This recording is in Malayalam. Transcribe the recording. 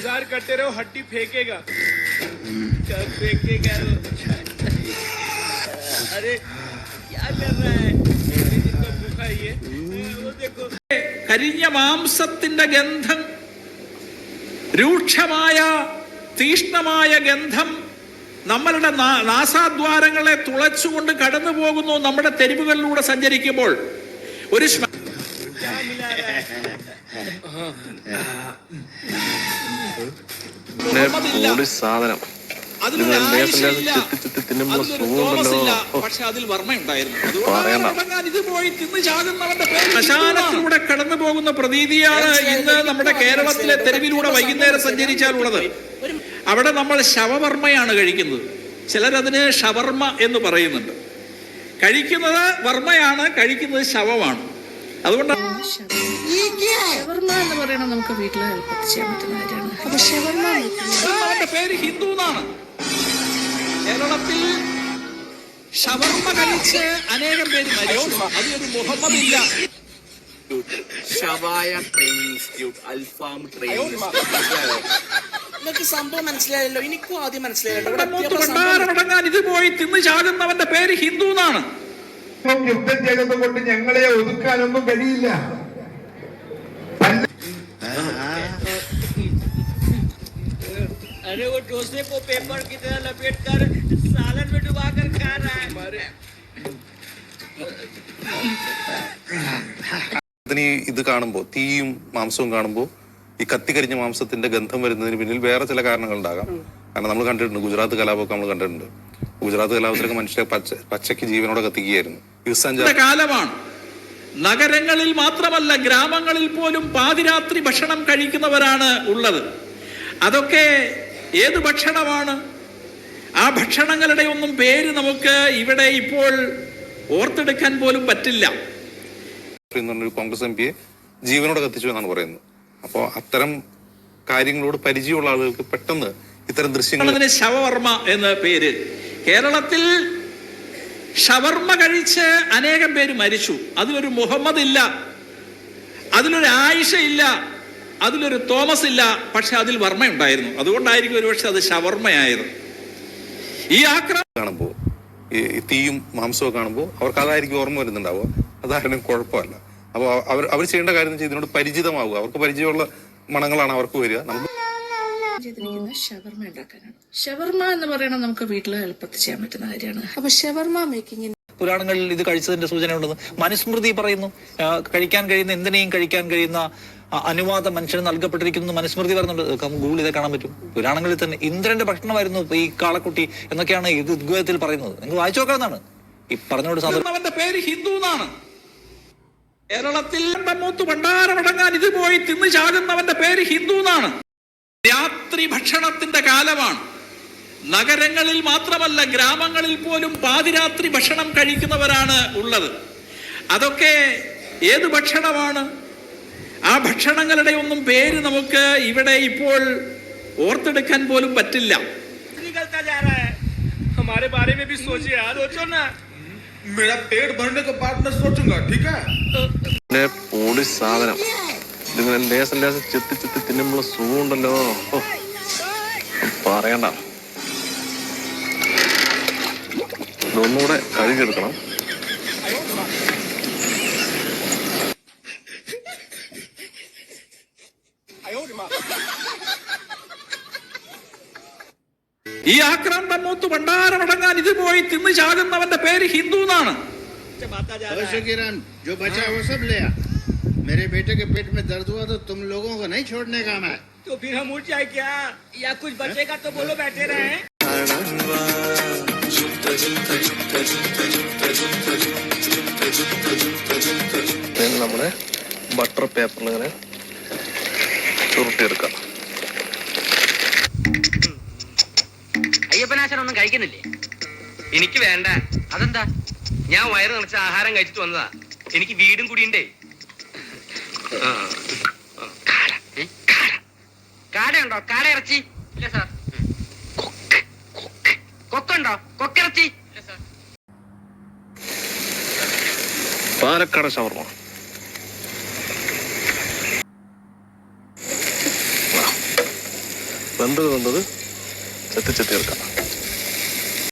इंतजार करते रहो हड्डी फेंकेगा कब फेंकेगा वो? अरे क्या कर रहा है जिसको भूखा ही है वो देखो കരിഞ്ഞ മാംസത്തിന്റെ ഗന്ധം രൂക്ഷമായ തീഷ്ണമായ ഗന്ധം നമ്മളുടെ നാ- നാസാദ്വാരങ്ങളെ തുളച്ചുകൊണ്ട് കടന്നു പോകുന്നു നമ്മുടെ തെരുവുകളിലൂടെ സഞ്ചരിക്കുമ്പോൾ ഒരു പൊളി സാധനം. അതുകൊണ്ടാണ് ശ്മശാനത്തിലൂടെ കടന്നു പോകുന്ന പ്രതീതിയാണ് ഇന്ന് നമ്മുടെ കേരളത്തിലെ തെരുവിലൂടെ വൈകുന്നേരം സഞ്ചരിച്ചാലുള്ളത്. അവിടെ നമ്മൾ ശവവർമ്മയാണ് കഴിക്കുന്നത്. ചിലരതിന് ഷവർമ്മ എന്ന് പറയുന്നുണ്ട്. കഴിക്കുന്നത് വർമ്മയാണ് കഴിക്കുന്നത് ശവമാണ്. അതുകൊണ്ട് ഷവർമ എന്ന് പറയണത് നമുക്ക് വീട്ടിൽ എളുപ്പത്തിൽ ചെയ്യാൻ പറ്റുന്ന കാര്യമാണ്. അപ്പൊ ഷവർമ പേര് ഹിന്ദു എന്നാണ്. കേരളത്തിൽ ഷവർമ്മ കഴിച്ച് അനേകം പേര് മരിച്ചു. അതിലൊരു മുഹമ്മദ് ഇല്ല ഷവായ ട്രെയിനിങ് ഇൻസ്റ്റിറ്റ്യൂട്ട് അൽഫാം ട്രെയിനിങ് നിങ്ങൾക്ക് സംഭവം മനസ്സിലായല്ലോ. എനിക്കും ആദ്യം മനസ്സിലായല്ലോ. ഇത് പോയി തിന്ന് ചാകുന്നവന്റെ പേര് ഹിന്ദു എന്നാണ്. യുദ്ധം ചെയ്തത് കൊണ്ട് ഞങ്ങളെ ഒതുക്കാനൊന്നും കഴിയില്ല. अरे वो डोसे को पेपर की तरह लपेट कर सालन में डुबा कर खा रहा है ഇതിന് ഈ ഇത് കാണുമ്പോൾ തീയും മാംസവും കാണുമ്പോൾ ഈ കത്തിക്കരിഞ്ഞ മാംസത്തിന്റെ ഗന്ധം വരുന്നതിന് പിന്നിൽ വേറെ ചില കാരണങ്ങൾ ഉണ്ടാകാം കാരണം നമ്മൾ കണ്ടിട്ടുണ്ട് ഗുജറാത്ത് കലാപമൊക്കെ നമ്മൾ കണ്ടിട്ടുണ്ട് ഗുജറാത്ത് കലാപത്തിലൊക്കെ മനുഷ്യരെ പച്ച പച്ചയ്ക്ക് ജീവനോടെ കത്തിക്കുകയായിരുന്നു യുസഞ്ചാർ ഇന്നത്തെ കാലമാണ് നഗരങ്ങളിൽ മാത്രമല്ല ഗ്രാമങ്ങളിൽ പോലും പാതിരാത്രി ഭക്ഷണം കഴിക്കുന്നവരാണ് ഉള്ളത്. അതൊക്കെ ഏത് ഭക്ഷണമാണ്? ആ ഭക്ഷണങ്ങളുടെ ഒന്നും പേര് നമുക്ക് ഇവിടെ ഇപ്പോൾ ഓർത്തെടുക്കാൻ പോലും പറ്റില്ല. കോൺഗ്രസ് എം പിയെ ജീവനോട് കത്തിച്ചു എന്നാണ് പറയുന്നത്. അപ്പോൾ അത്തരം കാര്യങ്ങളോട് പരിചയമുള്ള ആളുകൾക്ക് പെട്ടെന്ന് ഇത്തരം ദൃശ്യങ്ങൾ ശവവർമ്മ എന്ന പേര്. കേരളത്തിൽ ഷവർമ്മ കഴിച്ച് അനേകം പേര് മരിച്ചു. അതിലൊരു മുഹമ്മദ് ഇല്ല അതിലൊരു ആയിഷ ഇല്ല അതിലൊരു തോമസ് ഇല്ല പക്ഷെ അതിൽ വർമ്മ ഉണ്ടായിരുന്നു അതുകൊണ്ടായിരിക്കും ഒരുപക്ഷെ അത് ഷവർമ്മയായത് ഈ ആക്രമണം കാണുമ്പോൾ ഈ തീയും മാംസവും കാണുമ്പോൾ അവർക്ക് അതായിരിക്കും ഓർമ്മ വരുന്നുണ്ടാവുക. അതാരും കുഴപ്പമല്ല. അപ്പോൾ അവർ അവർ ചെയ്യേണ്ട കാര്യം എന്ന് വെച്ചാൽ ഇതിനോട് പരിചിതമാവുക. അവർക്ക് പരിചയമുള്ള മണങ്ങളാണ് അവർക്ക് വരിക. നമുക്ക് ചെയ്തിരിക്കുന്നത് ഷവർമ ഉണ്ടാക്കാനാണ്. ഷവർമ എന്ന് പറയണത് നമുക്ക് വീട്ടിൽ എളുപ്പത്തിൽ ചെയ്യാൻ പറ്റുന്ന കാര്യമാണ്. അപ്പൊ ഷവർമ മേക്കിങ്ങിന് പുരാണങ്ങളിൽ ഇത് കഴിച്ചതിന്റെ സൂചന ഉണ്ടെന്ന് മനുസ്മൃതി പറയുന്നു. കഴിക്കാൻ കഴിയുന്ന എന്തിനേയും കഴിക്കാൻ കഴിയുന്ന അനുവാദം മനുഷ്യന് നൽകപ്പെട്ടിരിക്കുന്നു മനുസ്മൃതി പറയുന്നുണ്ട്. ഗൂഗിൾ ഇതേ കാണാൻ പറ്റും. പുരാണങ്ങളിൽ തന്നെ ഇന്ദ്രന്റെ ഭക്ഷണമായിരുന്നു ഈ കാളക്കുട്ടി എന്നൊക്കെയാണ് ഇത് ഉദ്ഗ്രഹത്തിൽ പറയുന്നത്. നിങ്ങൾ വായിച്ചു നോക്കാവുന്നതാണ് ഈ പറഞ്ഞോട് അവന്റെ പേര് ഹിന്ദു എന്നാണ്. കേരളത്തിൽ മൂത്ത് ഭണ്ഡാരമടങ്ങാൻ ഇത് പോയി തിന്ന് ചാകുന്നവന്റെ പേര് ഹിന്ദു എന്നാണ്. രാത്രി ഭക്ഷണത്തിന്റെ കാലമാണ്. നഗരങ്ങളിൽ മാത്രമല്ല ഗ്രാമങ്ങളിൽ പോലും പാതിരാത്രി ഭക്ഷണം കഴിക്കുന്നവരാണ് ഉള്ളത്. അതൊക്കെ ഏത് ഭക്ഷണമാണ്? ആ ഭക്ഷണങ്ങളുടെ ഒന്നും പേര് നമുക്ക് ഇവിടെ ഇപ്പോൾ ഓർത്തെടുക്കാൻ പോലും പറ്റില്ല. പോലീസ് സാധനം ലേശം ലേശം ചെത്തി ചെത്തി തിന്നുമ്പോൾ സുഖമുണ്ടല്ലോ. ഓ പറയണ്ട. ഇതൊന്നുകൂടെ കഴുകിയെടുക്കണം. ഈ ആക്രാന്തം മൂത്ത് ഭണ്ഡാരമടങ്ങാൻ ഇത് പോയി തിന്നു ചാകുന്നവന്റെ പേര് ഹിന്ദു എന്നാണ് मेरे बेटे के पेट में दर्द हुआ तो तुम लोगों को नहीं छोड़ने का मैं तो फिर हम उठ जाए क्या या कुछ बचेगा तो बोलो बैठे रहे ഇതിന് നമ്മുടെ ബട്ടർ പേപ്പറിൽ ഇങ്ങനെ ചുരുട്ടിയെടുക്കാം അയ്യപ്പനാശനൊന്നും കഴിക്കുന്നില്ലേ എനിക്ക് വേണ്ട അതെന്താ ഞാൻ വയറ് നിറച്ച ആഹാരം കഴിച്ചിട്ട് വന്നതാ എനിക്ക് വീടും കൂടിയുണ്ടേ ആ, ആ, കാട, ഏ, കാട. കാടയുണ്ടോ? കാടയിറച്ചി ഇല്ല സാർ. കൊക്ക്. കൊക്ക്. കൊക്കുണ്ടോ? കൊക്കിറച്ചി പാലക്കാട് ഷവർമ. വെന്തത് വെന്തത് ചെത്തി ചെത്തി എടുക്കാം.